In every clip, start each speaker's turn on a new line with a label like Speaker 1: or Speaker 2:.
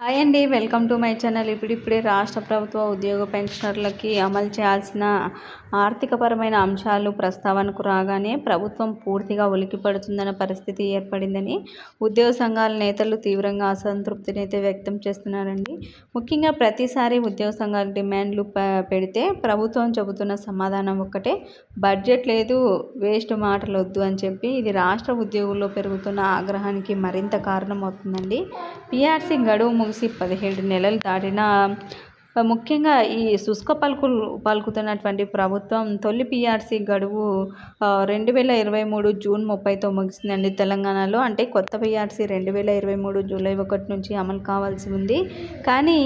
Speaker 1: Hi అండి welcome to my channel. ఇప్పుడిప్పుడే రాష్ట్ర ప్రభుత్వ ఉద్యోగ పెన్షనర్లకి అమలు చేయాల్సిన ఆర్థికపరమైన అంశాలు ప్రస్తావనకు రాగానే ప్రభుత్వం పూర్తిగా ఉలికిపడుతుందన్న పరిస్థితి ఏర్పడిందని ఉద్యోగ సంఘాల నేతలు తీవ్రంగా అసంతృప్తిని అయితే వ్యక్తం చేస్తున్నారండి. ముఖ్యంగా ప్రతిసారి ఉద్యోగ సంఘాల డిమాండ్లు పెడితే ప్రభుత్వం చెబుతున్న సమాధానం ఒక్కటే బడ్జెట్ లేదు వేస్ట్ మాటలు వద్దు అని చెప్పి ఇది రాష్ట్ర ఉద్యోగుల్లో పెరుగుతున్న ఆగ్రహానికి మరింత కారణమవుతుందండి. పిఆర్సీ గడువు ముగిసి పదిహేడు నెలలు దాటిన ముఖ్యంగా ఈ శుష్క పలుకు పలుకుతున్నటువంటి ప్రభుత్వం తొలి పీఆర్సీ గడువు రెండు వేల ఇరవై మూడు జూన్ ముప్పైతో ముగిసిందండి తెలంగాణలో. అంటే కొత్త పీఆర్సీ రెండు వేల ఇరవై మూడు జూలై ఒకటి నుంచి అమలు కావాల్సి ఉంది. కానీ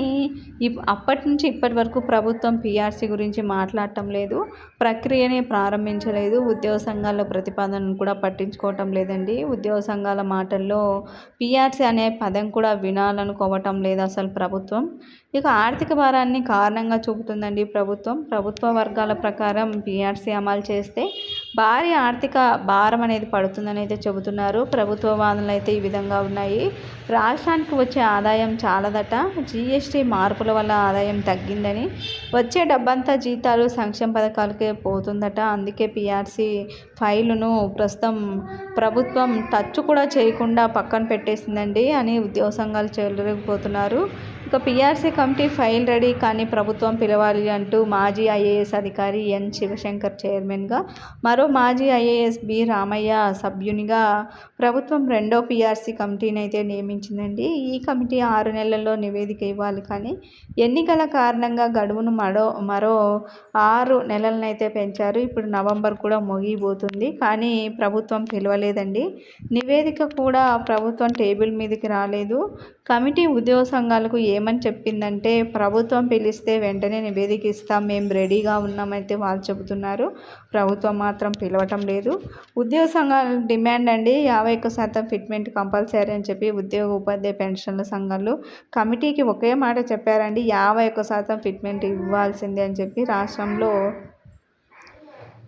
Speaker 1: అప్పటి నుంచి ఇప్పటి వరకు ప్రభుత్వం పిఆర్సీ గురించి మాట్లాడటం లేదు. ప్రక్రియనే ప్రారంభించలేదు. ఉద్యోగ సంఘాల ప్రతిపాదనను కూడా పట్టించుకోవటం లేదండి. ఉద్యోగ సంఘాల మాటల్లో పిఆర్సీ అనే పదం కూడా వినాలనుకోవటం లేదు అసలు ప్రభుత్వం. ఇక ఆర్థిక భారాన్ని కారణంగా చూపుతుందండి ప్రభుత్వం. ప్రభుత్వ వర్గాల ప్రకారం పిఆర్సీ అమలు చేస్తే భారీ ఆర్థిక భారం అనేది పడుతుందని అయితే చెబుతున్నారు. ప్రభుత్వ వాదనలు అయితే ఈ విధంగా ఉన్నాయి. రాష్ట్రానికి వచ్చే ఆదాయం చాలదట. జీఎస్టీ మార్పుల వల్ల ఆదాయం తగ్గిందని వచ్చే డబ్బంతా జీతాలు సంక్షేమ పథకాలకే పోతుందట. అందుకే పిఆర్సీ ఫైలును ప్రస్తుతం ప్రభుత్వం టచ్ కూడా చేయకుండా పక్కన పెట్టేసిందండి అని ఉద్యోగ సంఘాలు చెలరేగిపోతున్నారు. ఇక పిఆర్సీ కమిటీ ఫైల్ రెడీ కానీ ప్రభుత్వం పిలవాలి అంటూ మాజీ ఐఏఎస్ అధికారి ఎన్ శివశంకర్ చైర్మన్గా మరో మాజీ ఐఏఎస్ బి రామయ్య సభ్యునిగా ప్రభుత్వం రెండో పిఆర్సీ కమిటీని అయితే నియమించిందండి. ఈ కమిటీ ఆరు నెలల్లో నివేదిక ఇవ్వాలి కానీ ఎన్నికల కారణంగా గడువును మరో మరో ఆరు నెలలనైతే పెంచారు. ఇప్పుడు నవంబర్ కూడా ముగిపోతుంది కానీ ప్రభుత్వం పిలవలేదండి. నివేదిక కూడా ప్రభుత్వం టేబుల్ మీదకి రాలేదు. కమిటీ ఉద్యోగ సంఘాలకు ఏమని చెప్పిందంటే ప్రభుత్వం పిలిస్తే వెంటనే నివేదిక ఇస్తాం మేము రెడీగా ఉన్నామైతే వాళ్ళు చెబుతున్నారు. ప్రభుత్వం మాత్రం పిలవటం లేదు. ఉద్యోగ సంఘాల డిమాండ్ అండి యాభై ఒక్క శాతం ఫిట్మెంట్ కంపల్సరీ అని చెప్పి ఉద్యోగ ఉపాధ్యాయ పెన్షన్ల సంఘాలు కమిటీకి ఒకే మాట చెప్పారండి యాభై ఒక్క శాతం ఫిట్మెంట్ ఇవ్వాల్సిందే అని చెప్పి రాష్ట్రంలో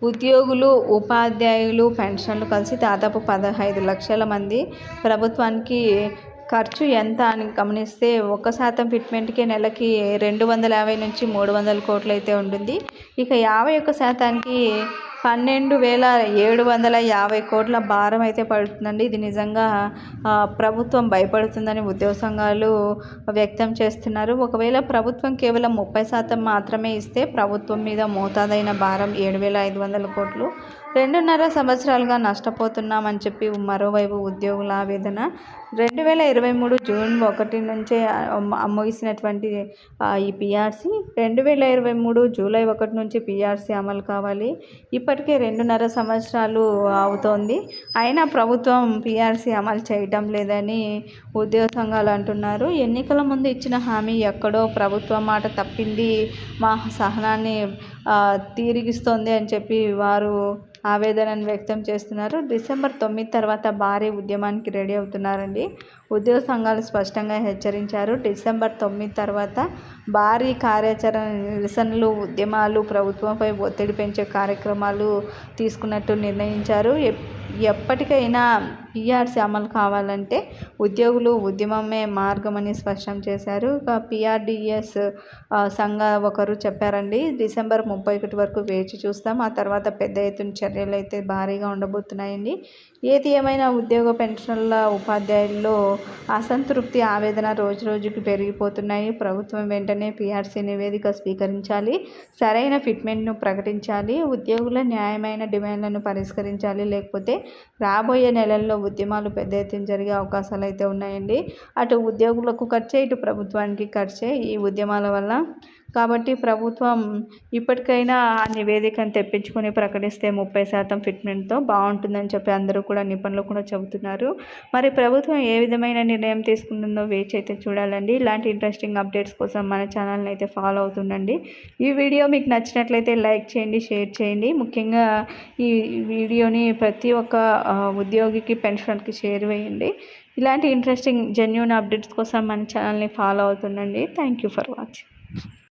Speaker 1: ఉద్యోగులు ఉపాధ్యాయులు పెన్షన్లు కలిసి దాదాపు పదహైదు లక్షల మంది ప్రభుత్వానికి ఖర్చు ఎంత అని గమనిస్తే ఒక శాతం ఫిట్మెంట్కే నెలకి రెండు వందల యాభై నుంచి మూడు వందల కోట్లు అయితే ఉంటుంది. ఇక యాభై ఒక్క శాతానికి పన్నెండు వేల ఏడు వందల యాభై కోట్ల భారం అయితే పడుతుందండి. ఇది నిజంగా ప్రభుత్వం భయపడుతుందని ఉద్యోగ సంఘాలు వ్యక్తం చేస్తున్నారు. ఒకవేళ ప్రభుత్వం కేవలం ముప్పై శాతం మాత్రమే ఇస్తే ప్రభుత్వం మీద మోతాదైన భారం ఏడు వేల ఐదు వందల కోట్లు రెండున్నర సంవత్సరాలుగా నష్టపోతున్నామని చెప్పి మరోవైపు ఉద్యోగుల ఆవేదన. రెండు వేల ఇరవై మూడు జూన్ ఒకటి నుంచే ముగిసినటువంటి ఈ పిఆర్సీ రెండు వేల ఇరవై మూడు జూలై ఒకటి నుంచి పిఆర్సీ అమలు కావాలి. ఇప్పటికే రెండున్నర సంవత్సరాలు అవుతోంది. అయినా ప్రభుత్వం పిఆర్సీ అమలు చేయటం లేదని ఉద్యోగ సంఘాలు అంటున్నారు. ఎన్నికల ముందు ఇచ్చిన హామీ ఎక్కడో ప్రభుత్వం మాట తప్పింది. మా సహనాన్ని తీరిగిస్తోంది అని చెప్పి వారు ఆవేదనను వ్యక్తం చేస్తున్నారు. డిసెంబర్ తొమ్మిది తర్వాత భారీ ఉద్యమానికి రెడీ అవుతున్నారండి. ఉద్యోగ సంఘాలు స్పష్టంగా హెచ్చరించారు. డిసెంబర్ తొమ్మిది తర్వాత భారీ కార్యాచరణ నిరసనలు ఉద్యమాలు ప్రభుత్వంపై ఒత్తిడి పెంచే కార్యక్రమాలు తీసుకున్నట్టు నిర్ణయించారు. ఎప్పటికైనా పీఆర్సీ అమలు కావాలంటే ఉద్యోగులు ఉద్యమమే మార్గమని స్పష్టం చేశారు. ఇక సంఘ ఒకరు చెప్పారండి డిసెంబర్ ముప్పై ఒకటి వరకు వేచి చూస్తాం. ఆ తర్వాత పెద్ద ఎత్తున చర్యలు అయితే భారీగా ఉండబోతున్నాయండి. ఏది ఏమైనా ఉద్యోగ పెన్షన్ల ఉపాధ్యాయుల్లో అసంతృప్తి ఆవేదన రోజు రోజుకి పెరిగిపోతున్నాయి. ప్రభుత్వం వెంటనే పీఆర్సీ నివేదిక స్వీకరించాలి సరైన ఫిట్మెంట్ను ప్రకటించాలి ఉద్యోగుల న్యాయమైన డిమాండ్లను పరిష్కరించాలి లేకపోతే రాబోయే నెలల్లో ఉద్యమాలు పెద్ద ఎత్తున జరిగే అవకాశాలు అయితే ఉన్నాయండి. అటు ఉద్యోగులకు ఖర్చే ఇటు ప్రభుత్వానికి ఖర్చే ఈ ఉద్యమాల వల్ల కాబట్టి ప్రభుత్వం ఇప్పటికైనా ఆ నివేదికను తెప్పించుకొని ప్రకటిస్తే ముప్పై శాతం ఫిట్మెంట్తో బాగుంటుందని చెప్పి అందరూ కూడా నిపుణులు కూడా చెబుతున్నారు. మరి ప్రభుత్వం ఏ విధమైన నిర్ణయం తీసుకుంటుందో వేచి అయితే చూడాలండి. ఇలాంటి ఇంట్రెస్టింగ్ అప్డేట్స్ కోసం మన ఛానల్ని అయితే ఫాలో అవుతుండండి. ఈ వీడియో మీకు నచ్చినట్లయితే లైక్ చేయండి షేర్ చేయండి. ముఖ్యంగా ఈ వీడియోని ప్రతి ఒక్క ఉద్యోగికి పెన్షన్కి షేర్ వేయండి. ఇలాంటి ఇంట్రెస్టింగ్ జెన్యున్ అప్డేట్స్ కోసం మన ఛానల్ని follow అవుతుండండి. Thank you for watching.